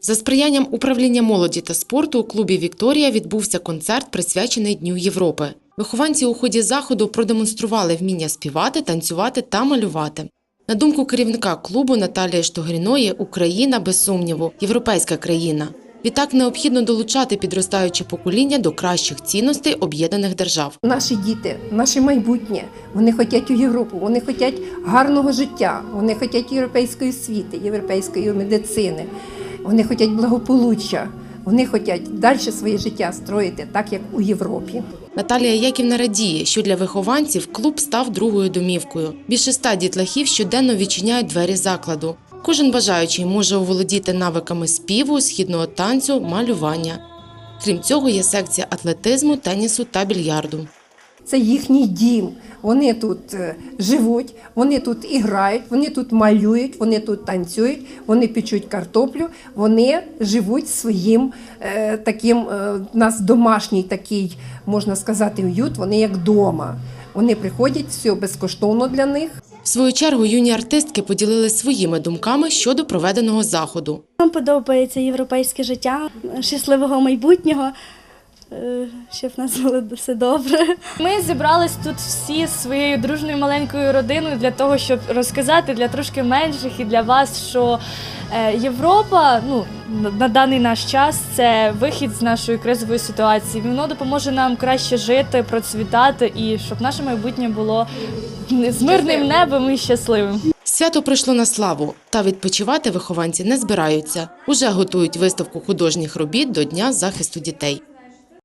За сприянням управління молоді та спорту у клубі Вікторія відбувся концерт, присвячений Дню Європи. Вихованці у ході заходу продемонстрували вміння співати, танцювати та малювати. На думку керівника клубу Наталії Штогріної, Україна без сумніву європейська країна. Відтак необхідно долучати підростаюче покоління до кращих цінностей об'єднаних держав. Наші діти, наше майбутнє, вони хочуть у Європу, вони хочуть гарного життя, вони хочуть європейської освіти, європейської медицини, вони хочуть благополуччя, вони хочуть далі своє життя строїти так, як у Європі. Наталія Яківна радіє, що для вихованців клуб став другою домівкою. Більше ста дітлахів щоденно відчиняють двері закладу. Кожен бажаючий може оволодіти навиками співу, східного танцю, малювання. Крім цього, є секція атлетизму, тенісу та більярду. Це їхній дім. Вони тут е, живуть, вони тут і грають, вони тут малюють, вони тут танцюють, вони печуть картоплю, вони живуть своїм е, таким, е, у нас домашній такий, можна сказати, уют, вони як вдома. Вони приходять, все безкоштовно для них. В свою чергу юні артистки поділились своїми думками щодо проведеного заходу. Нам подобається європейське життя, щасливого майбутнього, щоб в нас було все добре. Ми зібрались тут всі своєю дружною маленькою родиною для того, щоб розказати для трошки менших і для вас, що е, Європа ну, на- на даний наш час це вихід з нашої кризової ситуації. Воно допоможе нам краще жити, процвітати і щоб наше майбутнє було з мирним небом і щасливим. Свято прийшло на славу, та відпочивати вихованці не збираються. Уже готують виставку художніх робіт до Дня захисту дітей.